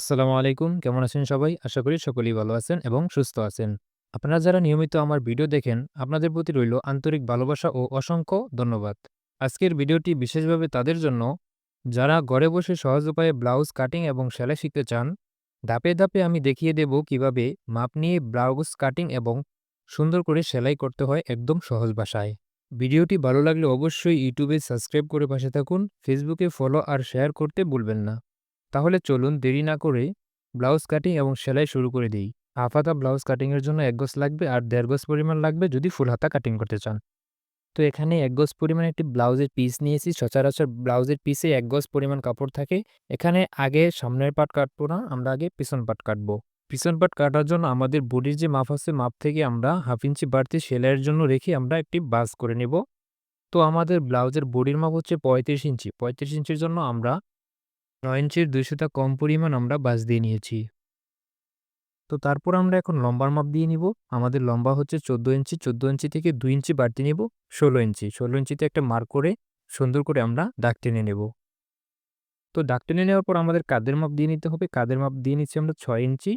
আসসালামু আলাইকুম। কেমন আছেন সবাই? আশা করি সকলেই ভালো আছেন এবং সুস্থ আছেন। আপনারা যারা নিয়মিত আমার ভিডিও দেখেন, আপনাদের প্রতি রইল আন্তরিক ভালোবাসা ও অসংখ্য ধন্যবাদ। আজকের ভিডিওটি বিশেষভাবে তাদের জন্য, যারা ঘরে বসে সহজ উপায়ে ব্লাউজ কাটিং এবং সেলাই শিখতে চান। ধাপে, ধাপে আমি দেখিয়ে দেব কীভাবে মাপ নিয়ে ব্লাউজ কাটিং এবং সুন্দর করে সেলাই করতে হয় একদম সহজ ভাষায়। ভিডিওটি ভালো লাগলে অবশ্যই ইউটিউবে সাবস্ক্রাইব করে পাশে থাকুন। ফেসবুকে ফলো আর শেয়ার করতে ভুলবেন না। তাহলে চলুন দেরি না করে ব্লাউজ কাটিং এবং সেলাই শুরু করে দিই। হাফ হাতা ব্লাউজ কাটিংয়ের জন্য ১ গজ লাগবে আর ১.৫ গজ পরিমাণ লাগবে যদি ফুল হাতা কাটিং করতে চান। তো এখানে ১ গজ পরিমাণ একটি ব্লাউজের পিস নিয়েছি। সচরাচর ব্লাউজের পিসে ১ গজ পরিমাণ কাপড় থাকে। এখানে আগে সামনের পাট কাটবো না, আমরা আগে পিছন পাট কাটবো। পিছন পাট কাটার জন্য আমাদের বডির যে মাপ আছে, মাপ থেকে আমরা হাফ ইঞ্চি বাড়তি সেলাইয়ের জন্য রেখে আমরা একটি বাস করে নেব। তো আমাদের ব্লাউজের বডির মাপ হচ্ছে ৩৫ ইঞ্চি। ৩৫ ইঞ্চির জন্য আমরা ৯ ইঞ্চির দুইশোটা কম পরিমাণ আমরা ভাঁজ দিয়ে নিয়েছি। তো তারপর আমরা এখন লম্বার মাপ দিয়ে নিব। আমাদের লম্বা হচ্ছে ১৪ ইঞ্চি। ১৪ ইঞ্চি থেকে ২ ইঞ্চি বাড়তি নেব, ষোলো ইঞ্চি। ১৬ ইঞ্চিতে একটা মার্ক করে সুন্দর করে আমরা দাগ টেনে নেব। তো দাগ টেনে নেওয়ার পর আমাদের কাদের মাপ দিয়ে নিতে হবে। কাদের মাপ দিয়ে নিচ্ছি আমরা ৬ ইঞ্চি।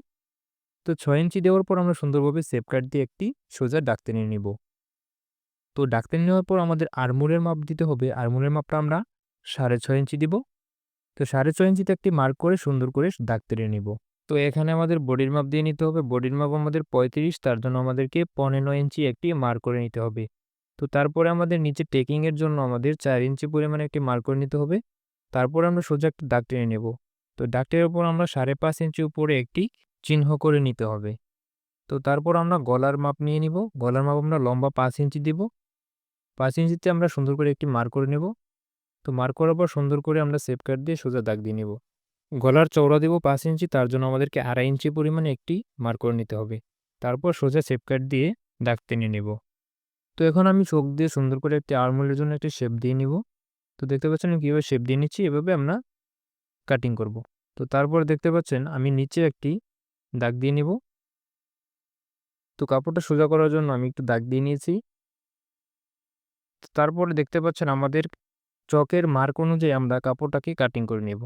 তো ছয় ইঞ্চি দেওয়ার পর আমরা সুন্দরভাবে সেপ কাট দিয়ে একটি সোজা দাগ টেনে নিব। তো দাগ টেনে নেওয়ার পর আমাদের আরমুলের মাপ দিতে হবে। আরমুলের মাপটা আমরা ৬.৫ ইঞ্চি দিব। তো ৬.৫ ইঞ্চিতে একটি মার্ক করে সুন্দর করে দাগ টেনে নিব। তো এখানে আমাদের বডির মাপ দিয়ে নিতে হবে। বডির মাপ আমাদের ৩৫ তার জন্য আমাদেরকে ১৫ ইঞ্চি একটি মার্ক করে নিতে হবে। তো তারপরে আমাদের নিচে টেকিংয়ের জন্য আমাদের চার ইঞ্চি পরিমাণে একটি মার্ক করে নিতে হবে। তারপরে আমরা সোজা একটা দাগ টেনে নেব। তো দাগ টেনের উপর আমরা ৫.৫ ইঞ্চি উপরে একটি চিহ্ন করে নিতে হবে। তো তারপর আমরা গলার মাপ নিয়ে নিব। গলার মাপ আমরা লম্বা পাঁচ ইঞ্চি দিব। পাঁচ ইঞ্চিতে আমরা সুন্দর করে একটি মার্ক করে নেব। তো মার্ক করার পর সুন্দর করে আমরা সেপ কাট দিয়ে সোজা দাগ দিয়ে নিব। গলার চওড়া দেব ৫ ইঞ্চি, তার জন্য আমাদেরকে ২.৫ ইঞ্চি পরিমাণে একটি মার্ক করে নিতে হবে। তারপর সোজা সেপ কাট দিয়ে দাগ টেনে নেব। তো এখন আমি চোখ দিয়ে সুন্দর করে একটি আর্মহোলের জন্য একটি শেপ দিয়ে নিব। তো দেখতে পাচ্ছেন আমি কীভাবে শেপ দিয়ে নিচ্ছি, এভাবে আমরা কাটিং করব। তো তারপর দেখতে পাচ্ছেন আমি নিচে একটি দাগ দিয়ে নিব। তো কাপড়টা সোজা করার জন্য আমি একটু দাগ দিয়ে নিয়েছি। তারপরে দেখতে পাচ্ছেন আমাদের চকের মার্ক অনুযায়ী আমরা কাপড়টাকে কাটিং করে নেব।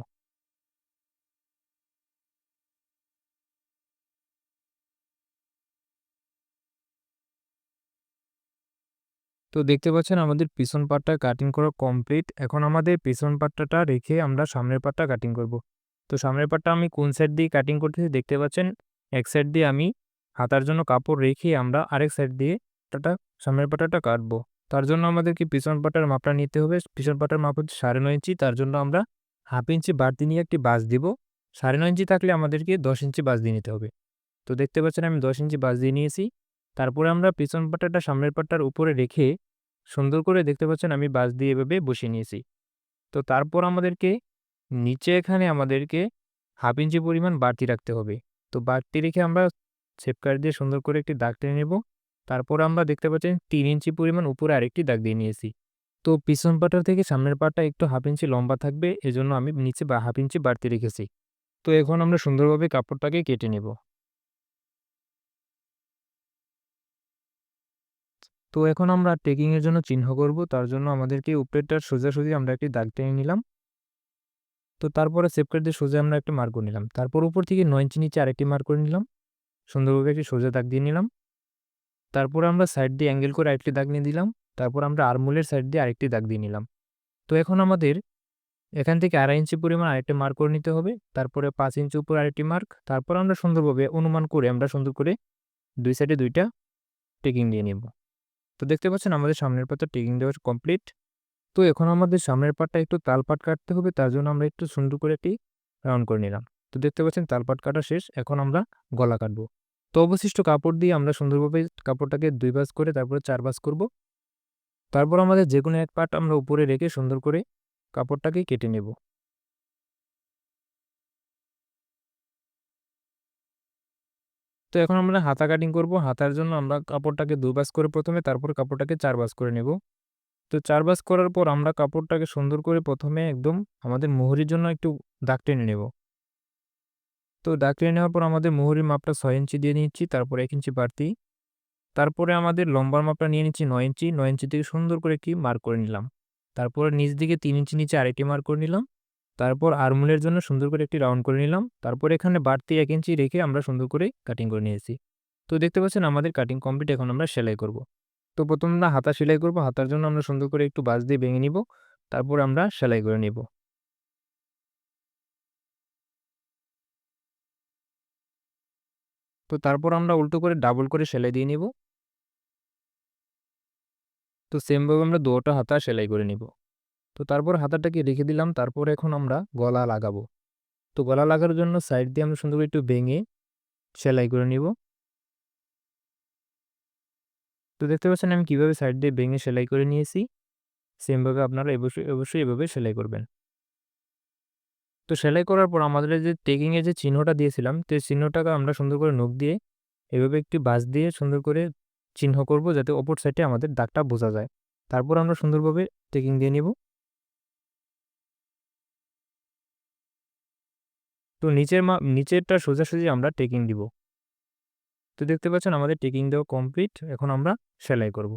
তো দেখতে পাচ্ছেন আমাদের পিছন পাটটা কাটিং করা কমপ্লিট। এখন আমাদের পিছন পাট্টাটা রেখে আমরা সামনের পাটটা কাটিং করব। তো সামনের পাটটা আমি কোন সাইড দিয়ে কাটিং করতেছি দেখতে পাচ্ছেন এক সাইড দিয়ে আমি হাতার জন্য কাপড় রেখে আমরা আরেক সাইড দিয়ে সামনের পাটাটা কাটবো। তার জন্য আমাদেরকে পিছন পাটার মাপটা নিতে হবে। পিছন পাটার মাপ হচ্ছে সাড়ে নয় ইঞ্চি তার জন্য আমরা হাফ ইঞ্চি বাড়তি নিয়ে একটি বাঁশ দিব। সাড়ে নয় ইঞ্চি থাকলে আমাদেরকে দশ ইঞ্চি বাঁশ দিয়ে নিতে হবে। তো দেখতে পাচ্ছেন আমি দশ ইঞ্চি বাঁশ দিয়ে নিয়েছি। তারপরে আমরা পিছন পাটাটা সামনের পাটার উপরে রেখে সুন্দর করে দেখতে পাচ্ছেন আমি বাঁশ দিয়ে এভাবে বসিয়ে নিয়েছি। তো তারপর আমাদেরকে নিচে এখানে আমাদেরকে হাফ ইঞ্চি পরিমাণ বাড়তি রাখতে হবে। তো বাড়তি রেখে আমরা শেপ কাট দিয়ে সুন্দর করে একটি দাগ টেনে নেব। তারপর আমরা দেখতে পাচ্ছেন তিন ইঞ্চি পরিমাণ উপরে আরেকটি দাগ দিয়ে নিয়েছি। তো পিছন পাটার থেকে সামনের পাটটা একটু হাফ ইঞ্চি লম্বা থাকবে, এজন্য আমি নিচে বা হাফ ইঞ্চি বাড়তি রেখেছি। তো এখন আমরা সুন্দরভাবে কাপড়টাকে কেটে নেব। তো এখন আমরা টেকিং এর জন্য চিহ্ন করব, তার জন্য আমাদেরকে উপরেরটার সোজাসুজি আমরা একটি দাগ টেনে নিলাম। তো তারপরে সেপ কাট দিয়ে সোজা আমরা একটা মার্ক করে নিলাম। তারপর উপর থেকে ৯ ইঞ্চি নিচে আরেকটি মার্ক করে নিলাম। সুন্দরভাবে একটি সোজা দাগ দিয়ে নিলাম। তারপর আমরা সাইড দিয়ে অ্যাঙ্গেল করে আরেকটি দাগ নিয়ে দিলাম। তারপর আমরা আর্মহোলের সাইড দিয়ে আরেকটি দাগ দিয়ে নিলাম। তো এখন আমাদের এখান থেকে ২.৫ ইঞ্চি পরিমাণ আরেকটি মার্ক করে নিতে হবে। তারপরে পাঁচ ইঞ্চি উপর আরেকটি মার্ক। তারপর আমরা সুন্দরভাবে অনুমান করে, আমরা সুন্দর করে দুই সাইডে দুইটা টেকিং দিয়ে নিব। তো দেখতে পাচ্ছেন আমাদের সামনের পাটটা টেকিং দেওয়া কমপ্লিট। তো এখন আমাদের সামনের পাটটা একটু তালপাট কাটতে হবে, তার জন্য আমরা একটু সুন্দর করে একটি রাউন্ড করে নিলাম। তো দেখতে পাচ্ছেন তালপাট কাটা শেষ। এখন আমরা গলা কাটবো। তো অবশিষ্ট কাপড় দিয়ে আমরা সুন্দরভাবে কাপড়টাকে দুই বাস করে তারপরে চার ভাঁজ করব। তারপর আমাদের যে কোনো এক পাট আমরা উপরে রেখে সুন্দর করে কাপড়টাকে কেটে নেব। তো এখন আমরা হাতা কাটিং করব। হাতার জন্য আমরা কাপড়টাকে দুই বাস করে প্রথমে তারপর কাপড়টাকে চার ভাঁজ করে নেব। তো চার ভাঁজ করার পর আমরা কাপড়টাকে সুন্দর করে প্রথমে একদম আমাদের মোহরির জন্য একটু দাগ টেনে নেব। তো দাগ টেনে নেওয়ার পর আমাদের মোহরির মাপটা ছয় ইঞ্চি দিয়ে নিচ্ছি, তারপর এক ইঞ্চি বাড়তি। তারপরে আমাদের লম্বার মাপটা নিয়ে নিচ্ছি নয় ইঞ্চি। নয় ইঞ্চি থেকে সুন্দর করে একটি মার্ক করে নিলাম। তারপরে নিচ দিকে তিন ইঞ্চি নিচে আরেকটি মার্ক করে নিলাম। তারপর আর্মহোলের জন্য সুন্দর করে একটি রাউন্ড করে নিলাম তারপর এখানে বাড়তি এক ইঞ্চি রেখে আমরা সুন্দর করে কাটিং করে নিয়েছি তো দেখতে পাচ্ছেন আমাদের কাটিং কমপ্লিট, এখন আমরা সেলাই করব তো প্রথম আমরা হাতা সেলাই করব, হাতার জন্য আমরা সুন্দর করে একটু বাঁশ দিয়ে ভেঙে নিব তারপর আমরা সেলাই করে নিব তো তারপর আমরা উল্টো করে ডাবল করে সেলাই দিয়ে নিব। তো সেমভাবে আমরা দুটো হাতা সেলাই করে নিব। তো তারপর হাতাটাকে রেখে দিলাম, তারপর এখন আমরা গলা লাগাবো। তো গলা লাগার জন্য সাইড দিয়ে আমরা সুন্দর একটু ভেঙে সেলাই করে নিব। তো দেখতে পাচ্ছেন আমি কীভাবে সাইড দিয়ে ভেঙে সেলাই করে নিয়েছি? সেমভাবে আপনারা অবশ্যই অবশ্যই এভাবে সেলাই করবেন। তো সেলাই করার পর আমাদের যে টেকিংয়ে যে চিহ্নটা দিয়েছিলাম, তো চিহ্নটাকে আমরা সুন্দর করে নখ দিয়ে এভাবে একটি বাস দিয়ে সুন্দর করে চিহ্ন করব যাতে অপর সাইডে আমাদের দাগটা বোঝা যায়। তারপর আমরা সুন্দরভাবে টেকিং দিয়ে নিব। তো নিচের মা, নিচেরটা সোজাসুজি আমরা টেকিং দিব। তো দেখতে পাচ্ছেন আমাদের টেকিং দেওয়া কমপ্লিট এখন আমরা সেলাই করব।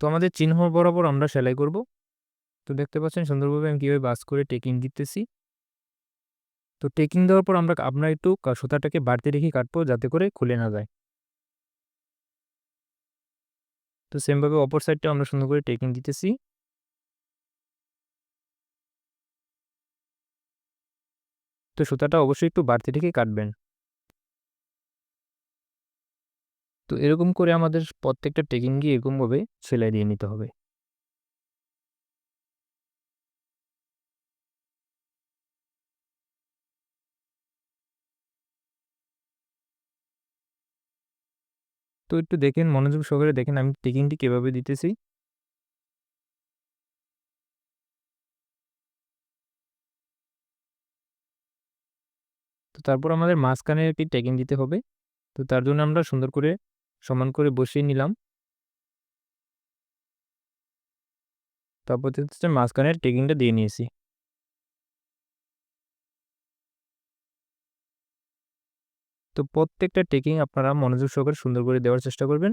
তো আমাদের চিহ্ন বরাবর আমরা সেলাই করব। তো দেখতে পাচ্ছেন সুন্দরভাবে আমি কীভাবে বাস করে টেকিং দিতেছি। তো টেকিং দেওয়ার পর আমরা আপনার একটু সুতাটাকে বাড়তে রেখে কাটবো যাতে করে খুলে না যায়। তো সেমভাবে অপর সাইডটা আমরা সুন্দর করে টেকিং দিতেছি। তো সুতাটা অবশ্যই একটু বাড়তি রেখে কাটবেন। তো এরকম করে আমাদের প্রত্যেকটা টেকিং গিয়ে এরকমভাবে সেলাই দিয়ে নিতে হবে। তো একটু দেখেন, মনোযোগ সহকারে দেখেন আমি টেকিংটি কীভাবে দিতেছি। তো তারপর আমাদের মাঝখানে একটি টেকিং দিতে হবে। তো তার জন্য আমরা সুন্দর করে সমান করে বসিয়ে নিলাম। তারপর হচ্ছে মাঝখানের টেকিংটা দিয়ে নিয়েছি। তো প্রত্যেকটা টেকিং আপনারা মনোযোগ সহকারে সুন্দর করে দেওয়ার চেষ্টা করবেন।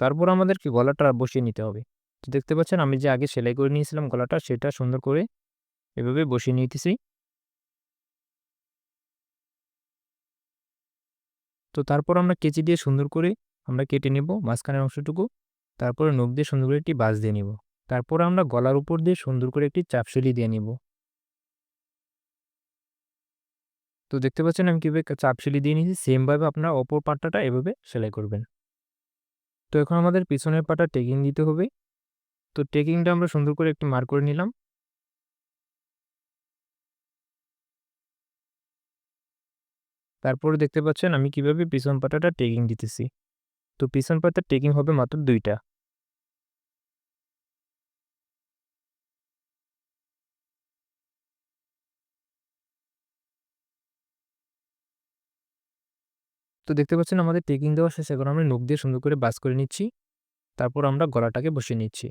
তারপর আমাদেরকে গলাটা বসিয়ে নিতে হবে। তো দেখতে পাচ্ছেন আমি যে আগে সেলাই করে নিয়েছিলাম গলাটা, সেটা সুন্দর করে এভাবে বসিয়ে নিতেছি। তো তারপর আমরা কেচি দিয়ে সুন্দর করে আমরা কেটে নেব মাঝখানের অংশটুকু। তারপরে নখ দিয়ে সুন্দর করে একটি বাঁশ দিয়ে নিব। তারপর আমরা গলার উপর দিয়ে সুন্দর করে একটি চাপসেলি দিয়ে নিব। তো দেখতে পাচ্ছেন আমি কীভাবে চাপসেলি দিয়ে নিয়েছি সেমভাবে আপনার অপর পাট্টাটা এভাবে সেলাই করবেন। তো এখন আমাদের পিছনের পাটা টেকিং দিতে হবে। তো টেকিংটা আমরা সুন্দর করে একটু মার করে নিলাম। তারপরে দেখতে পাচ্ছেন আমি কীভাবে পিছন পাটাটা টেকিং দিতেছি। তো পিছন পাতার টেকিং হবে মাত্র দুইটা। তো দেখতে পাচ্ছেন আমাদের টেকিং দেওয়া শেষ এখন আমরা নখ দিয়ে সুন্দর করে বাস করে নিচ্ছি। তারপর আমরা গলাটাকে বসিয়ে নিচ্ছি।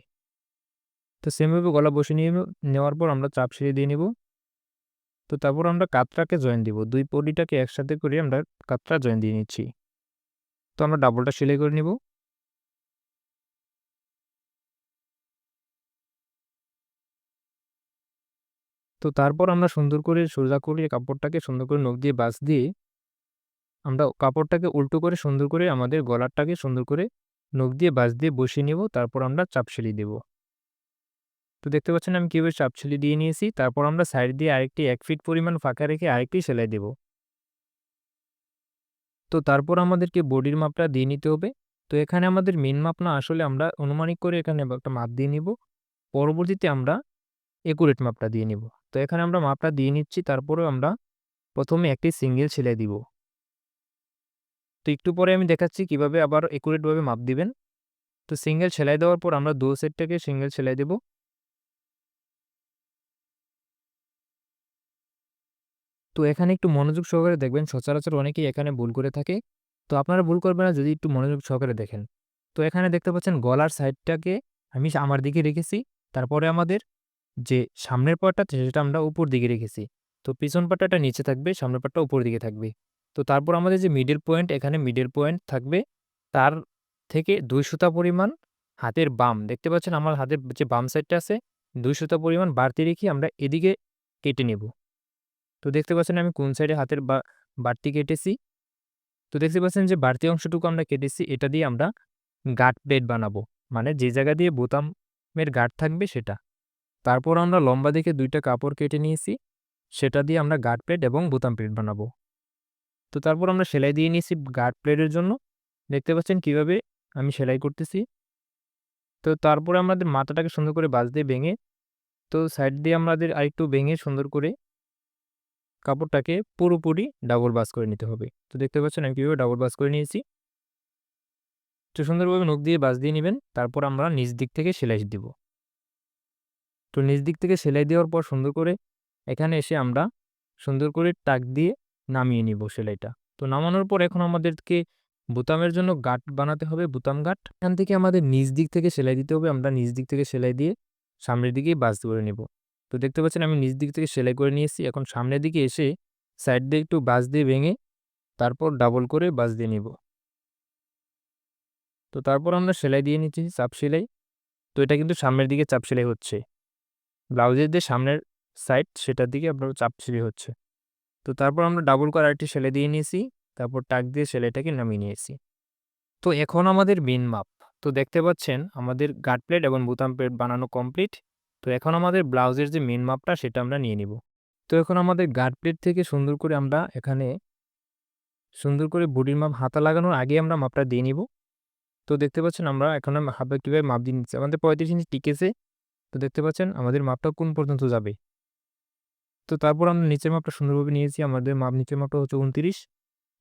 তো সেমভাবে গলা বসে নিয়ে নেওয়ার পর আমরা চাপ সিঁড়ি দিয়ে নেব। তো তারপর আমরা কাতরাকে জয়েন দিব। দুই পলিটাকে একসাথে করে আমরা কাতরা জয়েন দিয়ে নিচ্ছি। তো আমরা ডাবলটা সেলাই করে নেব। তো তারপর আমরা সুন্দর করে সোজা করে কাপড়টাকে সুন্দর করে নখ দিয়ে বাস দিয়ে আমরা কাপড়টাকে উল্টো করে সুন্দর করে আমাদের গলারটাকে সুন্দর করে নখ দিয়ে বাঁশ দিয়ে বসিয়ে নেব, তারপর আমরা চাপ সেলি দেব। তো দেখতে পাচ্ছেন আমি কীভাবে চাপ সেলি দিয়ে নিয়েছি, তারপর আমরা সাইড দিয়ে আরেকটি এক ফিট পরিমাণ ফাঁকা রেখে আরেকটি সেলাই দেব। তো তারপর আমাদেরকে বডির মাপটা দিয়ে নিতে হবে। তো এখানে আমাদের মেন মাপ না, আসলে আমরা অনুমানিক করে এখানে একটা মাপ দিয়ে নিব। পরবর্তীতে আমরা একুরেট মাপটা দিয়ে নিব। তো এখানে আমরা মাপটা দিয়ে নিচ্ছি, তারপরেও আমরা প্রথমে একটি সিঙ্গেল সেলাই দিব। তো একটু পরে আমি দেখাচ্ছি কীভাবে আবার একুরেটভাবে মাপ দিবেন। তো সিঙ্গেল সেলাই দেওয়ার পর আমরা দু সেটটাকে সিঙ্গেল সেলাই দেব। তো এখানে একটু মনোযোগ সহকারে দেখবেন, সচরাচর অনেকেই এখানে ভুল করে থাকে। তো আপনারা ভুল করবেন না, যদি একটু মনোযোগ সহকারে দেখেন। তো এখানে দেখতে পাচ্ছেন গলার সাইডটাকে আমি আমার দিকে রেখেছি। তারপরে আমাদের যে সামনের পাটটা, সেটা আমরা উপর দিকে রেখেছি। তো পিছন পাটটা নিচে থাকবে, সামনের পাটটা উপর দিকে থাকবে। তো তারপর আমাদের যে মিডল পয়েন্ট এখানে মিডল পয়েন্ট থাকবে, তার থেকে দুই সুতা পরিমাণ হাতের বাম। দেখতে পাচ্ছেন আমার হাতের যে বাম সাইডটা আছে, দুই সুতা পরিমাণ বাড়তি রেখে আমরা এদিকে কেটে নেব। তো দেখতে পাচ্ছেন আমি কোন সাইডে হাতের বাড়তি কেটেছি? তো দেখতে পাচ্ছেন যে বাড়তি অংশটুকু আমরা কেটেছি, এটা দিয়ে আমরা গাট প্লেট বানাবো। মানে যে জায়গা দিয়ে বোতামের গাট থাকবে সেটা। তারপর আমরা লম্বা দিকে দুইটা কাপড় কেটে নিয়েছি, সেটা দিয়ে আমরা গার্ড প্লেট এবং বোতাম প্লেট বানাবো। তো তারপর আমরা সেলাই দিয়ে নিয়েছি গার্ড প্লেটের জন্য। দেখতে পাচ্ছেন কীভাবে আমি সেলাই করতেছি। তো তারপরে আমাদের মাথাটাকে সুন্দর করে বাজ দিয়ে ভেঙে, তো সাইড দিয়ে আমাদের আরেকটু ভেঙে সুন্দর করে কাপড়টাকে পুরোপুরি ডাবল বাস করে নিতে হবে। তো দেখতে পাচ্ছেন আমি কীভাবে ডাবল বাস করে নিয়েছি। তো সুন্দরভাবে নখ দিয়ে বাস দিয়ে নেবেন, তারপর আমরা নিচ দিক থেকে সেলাই দিব। তো নিচ দিক থেকে সেলাই দেওয়ার পর সুন্দর করে এখানে এসে আমরা সুন্দর করে টাক দিয়ে নামিয়ে নিব সেলাইটা। তো নামানোর পর এখন আমাদেরকে বোতামের জন্য গাট বানাতে হবে, বোতাম গাট। এখান থেকে আমাদের নিচ দিক থেকে সেলাই দিতে হবে, আমরা নিচ দিক থেকে সেলাই দিয়ে সামনের দিকেই বাস করে নেব। তো দেখতে পাচ্ছেন আমি নিচ দিক থেকে সেলাই করে নিয়েছি, এখন সামনের দিকে এসে সাইড দিয়ে একটু বাস দিয়ে ভেঙে তারপর ডাবল করে বাস দিয়ে নিব। তো তারপর আমরা সেলাই দিয়ে নিচ্ছি, চাপ সেলাই। তো এটা কিন্তু সামনের দিকে চাপ সেলাই হচ্ছে। ব্লাউজের যে সামনের সাইড, সেটার দিকে আপনার চাপ সেলাই হচ্ছে। তো তারপর আমরা ডাবল করে আরেকটি সেলাই দিয়ে নিয়েছি, তারপর টাক দিয়ে সেলাইটাকে নামিয়ে নিয়েছি। তো এখন আমাদের মেন মাপ তো দেখতে পাচ্ছেন আমাদের গার্ড প্লেট এবং বুতাম প্লেট বানানো কমপ্লিট তো এখন আমাদের ব্লাউজের যে মেন মাপটা সেটা আমরা নিয়ে নিব। তো এখন আমাদের গার্ড প্লেট থেকে সুন্দর করে আমরা এখানে সুন্দর করে বডির মাপ হাতা লাগানোর আগে আমরা মাপটা দিয়ে নিব। তো দেখতে পাচ্ছেন আমরা এখন হাতে কীভাবে মাপ দিয়ে নিচ্ছি, আমাদের পঁয়ত্রিশ ইঞ্চি টিকেছে তো দেখতে পাচ্ছেন আমাদের মাপটা কোন পর্যন্ত যাবে? তো তারপর আমরা নিচের মাপটা সুন্দরভাবে নিয়েছি। আমাদের মাপ নিচের মাপটা হচ্ছে উনত্রিশ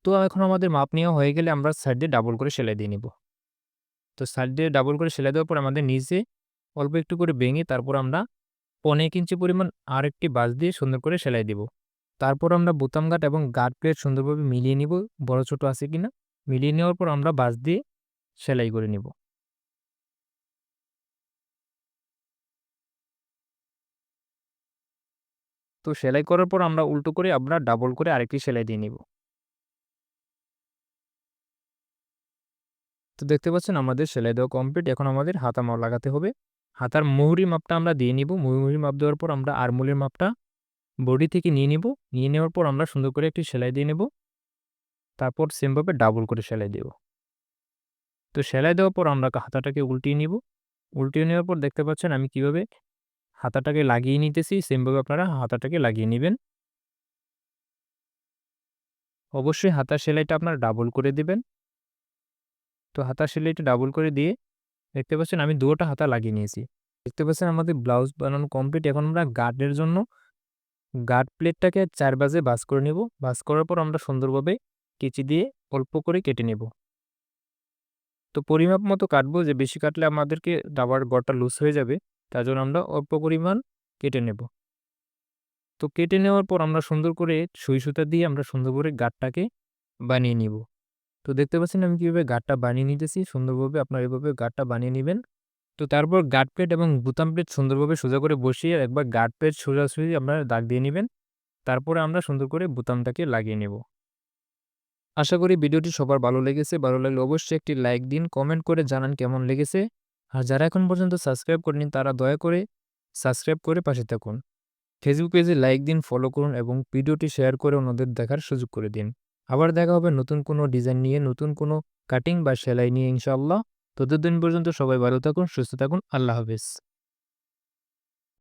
তো এখন আমাদের মাপ নেওয়া হয়ে গেলে আমরা সাইড দিয়ে ডাবল করে সেলাই দিয়ে নিব। তো সাইড দিয়ে ডাবল করে সেলাই দেওয়ার পর আমাদের নিচে অল্প একটু করে ভেঙে তারপর আমরা পনেরো ইঞ্চি পরিমাণ আর একটি বাস দিয়ে সুন্দর করে সেলাই দিব। তারপর আমরা বোতাম গাট এবং গার্ড প্লেট সুন্দরভাবে মিলিয়ে নিব। বড় ছোট আছে কিনা? মিলিয়ে নেওয়ার পর আমরা বাস দিয়ে সেলাই করে নিব। তো সেলাই করার পর আমরা উল্টো করে আমরা ডাবল করে আরেকটি সেলাই দিয়ে নিব। তো দেখতে পাচ্ছেন আমাদের সেলাই দেওয়া কমপ্লিট এখন আমাদের হাতা মাপ লাগাতে হবে। হাতার মুহুরি মাপটা আমরা দিয়ে নিব। মুহুরি মাপ দেওয়ার পর আমরা আরমুলের মাপটা বডি থেকে নিয়ে নিব। নিয়ে নেওয়ার পর আমরা সুন্দর করে একটি সেলাই দিয়ে নেব। তারপর সেমভাবে ডাবল করে সেলাই দেব। তো সেলাই দেওয়ার পর আমরা হাতাটাকে উল্টিয়ে নিব। উল্টিয়ে নেওয়ার পর দেখতে পাচ্ছেন আমি কীভাবে হাতাটাকে লাগিয়ে নিতেছি। সেমভাবে আপনারা হাতাটাকে লাগিয়ে নেবেন। অবশ্যই হাতার সেলাইটা আপনারা ডাবল করে দেবেন। তো হাতার সেলাইটা ডাবল করে দিয়ে দেখতে পাচ্ছেন আমি দুটোটা হাতা লাগিয়ে নিয়েছি। দেখতে পাচ্ছেন আমাদের ব্লাউজ বানানো কমপ্লিট এখন আমরা গার্ডের জন্য গার্ড প্লেটটাকে চার বাজে বাস করে নেব। বাস করার পর আমরা সুন্দরভাবে কেচি দিয়ে অল্প করে কেটে নেব। তো পরিমাপ মতো কাটবো যে বেশি কাটলে আমাদেরকে দাবার গড়টা লুজ হয়ে যাবে। তার জন্য আমরা অল্প পরিমাণ কেটে নেব। তো কেটে নেওয়ার পর আমরা সুন্দর করে সুই সুতা দিয়ে আমরা সুন্দর করে গাঠটাকে বানিয়ে নিব। তো দেখতে পাচ্ছেন আমি কীভাবে গাঠটা বানিয়ে নিতেছি, সুন্দরভাবে আপনার এভাবে গাঠটা বানিয়ে নেবেন। তো তারপর গার্ড প্লেট এবং বুতাম প্লেট সুন্দরভাবে সোজা করে বসিয়ে একবার গার্ড প্লেট সোজাসুজি আপনারা দাগ দিয়ে নেবেন। তারপরে আমরা সুন্দর করে বুতামটাকে লাগিয়ে নেব। আশা করি ভিডিওটি সবার ভালো লেগেছে। ভালো লাগলে অবশ্যই একটি লাইক দিন, কমেন্ট করে জানান কেমন লেগেছে। আর যারা এখন পর্যন্ত সাবস্ক্রাইব করেনি, তারা দয়া করে সাবস্ক্রাইব করে পাশে থাকুন। ফেসবুক পেজে লাইক দিন ফলো করুন এবং ভিডিওটি শেয়ার করে অন্যদের দেখার সুযোগ করে দিন। আবার দেখা হবে নতুন কোনো ডিজাইন নিয়ে, নতুন কোনো কাটিং বা সেলাই নিয়ে ইনশাআল্লাহ। ততদিন পর্যন্ত সবাই ভালো থাকুন, সুস্থ থাকুন। আল্লাহ হাফিজ।